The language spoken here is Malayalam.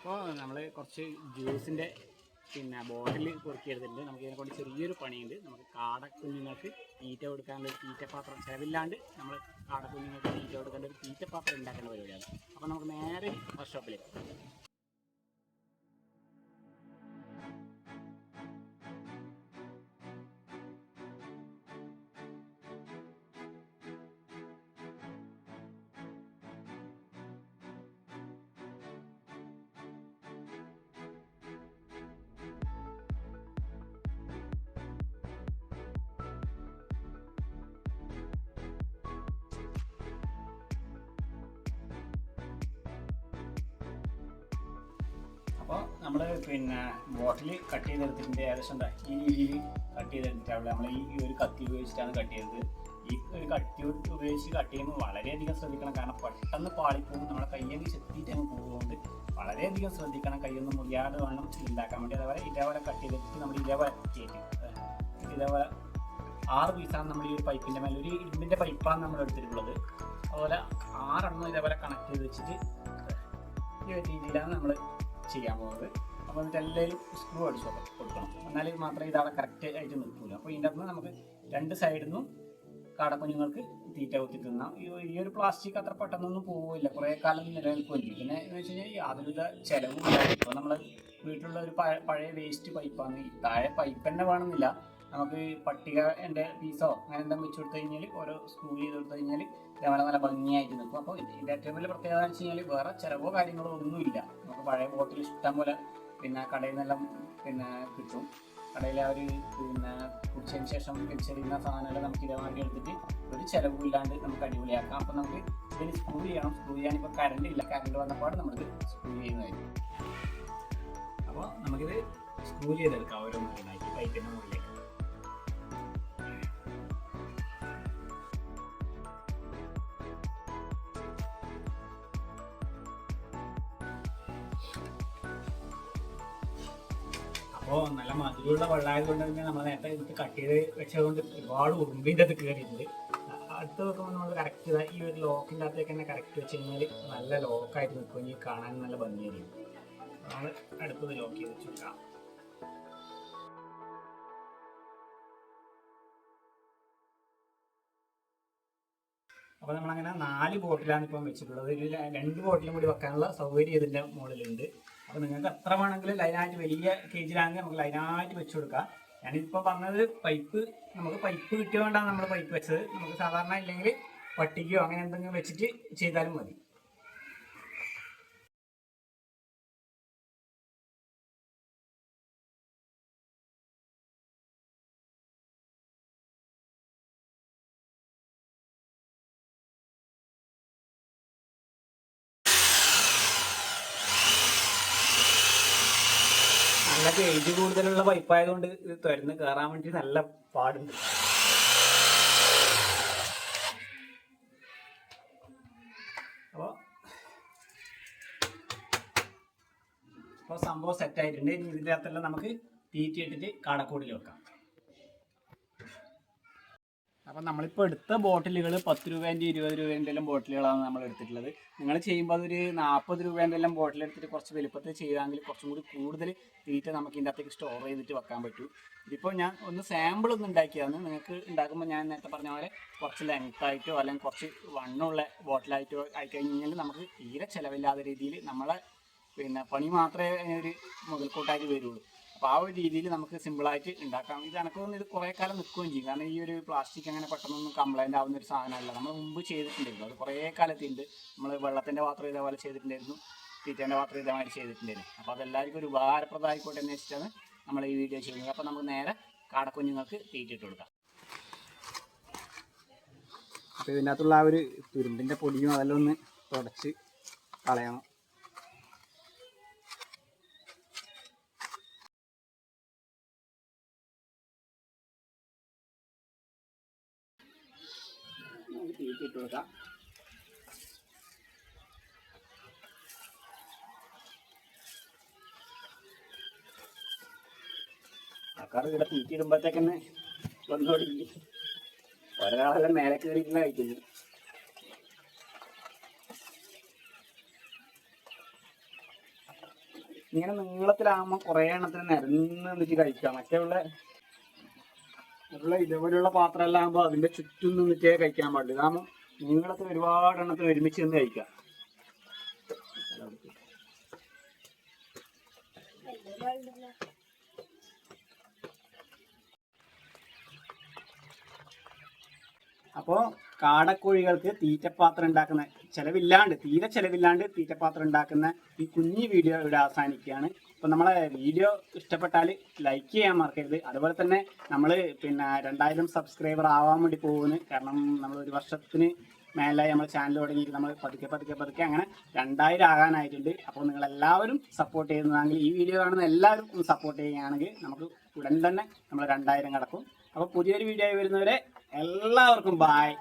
അപ്പോൾ നമ്മൾ കുറച്ച് ജ്യൂസിന്റെ പിന്നെ ബോട്ടിൽ പൊറുക്കിയെടുത്തിട്ടുണ്ട്. നമുക്ക് ഇതിനെ കൊണ്ട് ചെറിയൊരു പണിയുണ്ട്. നമുക്ക് കാട കുഞ്ഞുങ്ങൾക്ക് തീറ്റ കൊടുക്കാനുള്ള ഒരു തീറ്റപ്പാത്രം ചിലവില്ലാണ്ട് നമ്മൾ കാട കുഞ്ഞുങ്ങൾക്ക് തീറ്റ കൊടുക്കേണ്ട ഒരു തീറ്റപ്പാത്രം ഉണ്ടാക്കേണ്ട പരിപാടിയാണ്. അപ്പോൾ നമുക്ക് നേരെ വർക്ക്ഷോപ്പിലേക്ക് നമ്മൾ പിന്നെ ബോട്ടിൽ കട്ട് ചെയ്തെടുത്തിട്ടുണ്ട് ഏകദേശം എന്താ ഈ രീതിയിൽ കട്ട് ചെയ്തെടുത്തിട്ടാണ് നമ്മൾ ഈ ഒരു കത്തി ഉപയോഗിച്ചിട്ടാണ് കട്ട് ചെയ്തത്. ഈ ഒരു കട്ടി ഉപയോഗിച്ച് കട്ട് ചെയ്യുമ്പോൾ വളരെയധികം ശ്രദ്ധിക്കണം. കാരണം പെട്ടെന്ന് പാളിപ്പോകും. നമ്മുടെ കയ്യിൽ ചെത്തിയിട്ട് അങ്ങ് പോകുന്നുണ്ട്. വളരെയധികം ശ്രദ്ധിക്കണം. കയ്യൊന്നും മുറിയാതെ വേണം ഉണ്ടാക്കാൻ വേണ്ടി. അതേപോലെ ഇതേപോലെ കട്ട് ചെയ്തിട്ട് നമ്മൾ ഇതേപോലെ ചെയ്യും ഇതേപോലെ ആറ് പീസാണ് നമ്മൾ ഈ ഒരു പൈപ്പിന്റെ മേലെ. ഒരു ഇരുമ്പിന്റെ പൈപ്പാണ് നമ്മൾ എടുത്തിട്ടുള്ളത്. അതുപോലെ ആറെണ്ണം ഇതേപോലെ കണക്ട് ചെയ്ത് വെച്ചിട്ട് ഈ ഒരു രീതിയിലാണ് നമ്മൾ ചെയ്യാൻ പോകുന്നത്. അപ്പോൾ എല്ലാവരും സ്ക്രൂ അടിച്ചു കൊടുക്കണം. ഇത് മാത്രമേ ഇതവിടെ കറക്റ്റ് ആയിട്ട് നിൽക്കില്ല അപ്പോൾ ഇതിന്റെ അകത്ത് നമുക്ക് രണ്ട് സൈഡിൽ നിന്നും കാടക്കുഞ്ഞുങ്ങൾക്ക് തീറ്റ കുത്തി തിന്നാം. ഈ ഒരു പ്ലാസ്റ്റിക് അത്ര പെട്ടെന്നൊന്നും പോവില്ല. കുറേ കാലം നിലനിൽക്കുമല്ലേ. പിന്നെ എന്ന് വെച്ച് കഴിഞ്ഞാൽ യാതൊരുവിധ ചിലവും ഇപ്പോൾ നമ്മൾ വീട്ടിലുള്ള ഒരു പഴയ വേസ്റ്റ് പൈപ്പാണ് ഈ താഴെ പൈപ്പ് തന്നെ വേണമെന്നില്ല. നമുക്ക് പട്ടിക എന്റെ പീസോ അങ്ങനെ എന്തെങ്കിലും വെച്ച് കൊടുത്തു കഴിഞ്ഞാൽ ഓരോ സ്ക്രൂ ചെയ്ത് കൊടുത്തു കഴിഞ്ഞാൽ ഇതേപോലെ നല്ല ഭംഗിയായിട്ട് നിൽക്കും. അപ്പോൾ ഇതിന്റെ ഏറ്റവും വലിയ പ്രത്യേകത എന്ന് വെച്ച് കഴിഞ്ഞാൽ വേറെ ചിലവോ കാര്യങ്ങളോ ഒന്നുമില്ല. നമുക്ക് പഴയ ബോട്ടിൽ ഇഷ്ടം പോലെ പിന്നെ കടയിൽ നിന്നെല്ലാം പിന്നെ കിട്ടും. കടയിൽ അവർ പിന്നെ കുടിച്ചതിന് ശേഷം വലിച്ചെറിയുന്ന സാധനങ്ങൾ നമുക്ക് ഇതേമാതിരി എടുത്തിട്ട് ഒരു ചിലവും ഇല്ലാണ്ട് നമുക്ക് അടിപൊളിയാക്കാം. അപ്പം നമുക്ക് ഇതിന് സ്ക്രൂ ചെയ്യണം. സ്ക്രൂ ചെയ്യാൻ ഇപ്പോൾ കറണ്ട് ഇല്ല. കറണ്ട് വന്നപ്പോൾ നമ്മളിത് സ്ക്രൂ ചെയ്യുന്നതായിരിക്കും. അപ്പോൾ നമുക്കിത് സ്ക്രൂ ചെയ്തെടുക്കാം. ഓരോന്നായിട്ട് പൈപ്പിന്റെ മുകളിലേക്ക്. അപ്പോൾ നല്ല മധുരമുള്ള വെള്ളമായത് കൊണ്ട് തന്നെ നമ്മൾ നേരത്തെ ഇത് കട്ട് ചെയ്ത് വെച്ചതുകൊണ്ട് ഒരുപാട് ഉറുമ്പിന്റെ അത് കയറിയിട്ടുണ്ട് അടുത്ത് നോക്കുമ്പോൾ നമ്മൾ കറക്റ്റ് ഈ ഒരു ലോക്കിന്റെ അകത്തേക്ക് തന്നെ കറക്റ്റ് വെച്ച് കഴിഞ്ഞാൽ നല്ല ലോക്കായിട്ട് നിൽക്കുകയും കാണാൻ നല്ല ഭംഗിയായിരിക്കും. നമ്മൾ അടുത്തത് ലോക്ക് ചെയ്ത് വെച്ച് വെക്കാം അപ്പോൾ നമ്മളങ്ങനെ നാല് ബോട്ടിലാണ് ഇപ്പം വെച്ചിട്ടുള്ളത്. ഇതിൽ രണ്ട് ബോട്ടിലും കൂടി വെക്കാനുള്ള സൗകര്യം ഇതിന്റെ മുകളിലുണ്ട്. അപ്പോൾ നിങ്ങൾക്ക് എത്ര വേണമെങ്കിലും ലൈനായിട്ട് വലിയ കേജിലാണെങ്കിൽ നമുക്ക് ലൈനായിട്ട് വെച്ച് കൊടുക്കാം. ഞാനിപ്പോൾ പറഞ്ഞത് പൈപ്പ് നമുക്ക് പൈപ്പ് കിട്ടിയതുകൊണ്ടാണ് നമ്മൾ പൈപ്പ് വെച്ചത്. നമുക്ക് സാധാരണ ഇല്ലെങ്കിൽ പട്ടിക്കോ അങ്ങനെ എന്തെങ്കിലും വെച്ചിട്ട് ചെയ്താലും മതി. നല്ല ഗേജ് കൂടുതലുള്ള പൈപ്പ് ആയതുകൊണ്ട് ഇത് തുരന്ന് കയറാൻ വേണ്ടി നല്ല പാടുണ്ട്. അപ്പോൾ സംഭവം സെറ്റ് ആയിട്ടുണ്ട്. ഇനി ഇതിന്റെ അകത്തെല്ലാം നമുക്ക് തീറ്റി ഇട്ടിട്ട് കാടക്കോടിൽ വെക്കാം. അപ്പം നമ്മളിപ്പോൾ എടുത്ത ബോട്ടിലുകൾ പത്ത് രൂപേന്റെ ഇരുപത് രൂപേന്റെ എല്ലാം ബോട്ടിലുകളാണ് നമ്മൾ എടുത്തിട്ടുള്ളത്. നിങ്ങൾ ചെയ്യുമ്പോൾ അതൊരു നാൽപ്പത് രൂപേന്റെ എല്ലാം ബോട്ടിൽ എടുത്തിട്ട് കുറച്ച് വലുപ്പത്തിൽ ചെയ്താണെങ്കിൽ കുറച്ചും കൂടി കൂടുതൽ തീറ്റ നമുക്ക് ഇതിന്റെ അകത്തേക്ക് സ്റ്റോർ ചെയ്തിട്ട് വെക്കാൻ പറ്റും. ഇതിപ്പോൾ ഞാൻ ഒന്ന് സാമ്പിൾ ഒന്ന് ഉണ്ടാക്കിയതാണ്. നിങ്ങൾക്ക് ഉണ്ടാക്കുമ്പോൾ ഞാൻ നേരത്തെ പറഞ്ഞ പോലെ കുറച്ച് ലെങ്ത് ആയിട്ടോ അല്ലെങ്കിൽ കുറച്ച് വണ്ണുള്ള ബോട്ടിലായിട്ടോ ആയിക്കഴിഞ്ഞാൽ കഴിഞ്ഞാൽ നമുക്ക് തീരെ ചിലവില്ലാത്ത രീതിയിൽ നമ്മളെ പിന്നെ പണി മാത്രമേ അതിനൊരു മുതൽക്കൂട്ടായിട്ട് വരുള്ളൂ. അപ്പോൾ ആ ഒരു രീതിയിൽ നമുക്ക് സിമ്പിളായിട്ട് ഉണ്ടാക്കാം ഇത് എനിക്ക് തോന്നുന്നു ഇത് കുറേ കാലം നിൽക്കുകയും ചെയ്യും. കാരണം ഈ ഒരു പ്ലാസ്റ്റിക് അങ്ങനെ പെട്ടെന്നൊന്നും കംപ്ലൈന്റ് ആവുന്ന ഒരു സാധനമല്ല. നമ്മൾ മുമ്പ് ചെയ്തിട്ടുണ്ടായിരുന്നു. അത് കുറേ കാലത്തിണ്ട്. നമ്മൾ വെള്ളത്തിന്റെ പാത്രം ഇതേപോലെ ചെയ്തിട്ടുണ്ടായിരുന്നു. തീറ്റേന്റെ പാത്രം ഇതേമാതിരി ചെയ്തിട്ടുണ്ടായിരുന്നു. അപ്പോൾ അതെല്ലാവർക്കും ഒരു ഉപകാരപ്രദമായിക്കോട്ടെ എന്ന് വെച്ചിട്ടാണ് നമ്മൾ ഈ വീഡിയോ ചെയ്യുന്നത്. അപ്പോൾ നമുക്ക് നേരെ കാടക്കുഞ്ഞുങ്ങൾക്ക് തീറ്റിട്ട് കൊടുക്കാം. അപ്പോൾ ഇതിനകത്തുള്ള ആ ഒരു തുരുമ്പിന്റെ പൊടിയും അതെല്ലാം ഒന്ന് തുടച്ച് കളയണം. തീറ്റി ഇട്ട് ആൾക്കാർ ഇവിടെ തീറ്റി ഇടുമ്പോഴത്തേക്കന്നെ വന്നോടി ഒരാളെല്ലാം മേലെ കയറിയിട്ടില്ല കഴിക്കുന്നു. ഇങ്ങനെ നീളത്തിലാകുമ്പോൾ കുറേ എണ്ണത്തിന് നിരന്ന് നിന്നിട്ട് കഴിക്കാം. മറ്റുള്ള മറ്റുള്ള ഇതേപോലെയുള്ള പാത്രം എല്ലാം ആകുമ്പോൾ അതിന്റെ ചുറ്റും നിന്നിട്ടേ കഴിക്കാൻ പാടില്ല. ഇതാകുമ്പോൾ നീളത്തിൽ ഒരുപാട് എണ്ണത്തിന് ഒരുമിച്ച് നിന്ന് കഴിക്കാം. അപ്പോൾ കാടക്കോഴികൾക്ക് തീറ്റപ്പാത്രം ഉണ്ടാക്കുന്ന ചിലവില്ലാണ്ട് തീരെ ചിലവില്ലാണ്ട് തീറ്റപ്പാത്രം ഉണ്ടാക്കുന്ന ഈ കുഞ്ഞി വീഡിയോ ഇവിടെ അവസാനിക്കുകയാണ്. അപ്പോൾ നമ്മളെ വീഡിയോ ഇഷ്ടപ്പെട്ടാൽ ലൈക്ക് ചെയ്യാൻ മറക്കരുത്. അതുപോലെ തന്നെ നമ്മൾ പിന്നെ രണ്ടായിരം സബ്സ്ക്രൈബർ ആവാൻ വേണ്ടി പോകുന്നു. കാരണം നമ്മൾ ഒരു വർഷത്തിന് മേലായി നമ്മൾ ചാനൽ തുടങ്ങിയിട്ട് നമ്മൾ പതുക്കെ പതുക്കെ പതുക്കെ അങ്ങനെ രണ്ടായിരം ആകാനായിട്ടുണ്ട്. അപ്പോൾ നിങ്ങൾ എല്ലാവരും സപ്പോർട്ട് ചെയ്യുന്നതാണെങ്കിൽ ഈ വീഡിയോ കാണുന്ന എല്ലാവരും സപ്പോർട്ട് ചെയ്യുകയാണെങ്കിൽ നമുക്ക് ഉടൻ തന്നെ നമ്മൾ രണ്ടായിരം കടക്കും. അപ്പോൾ പുതിയൊരു വീഡിയോ ആയി വരുന്നവരെ എല്ലാവർക്കും ബായ്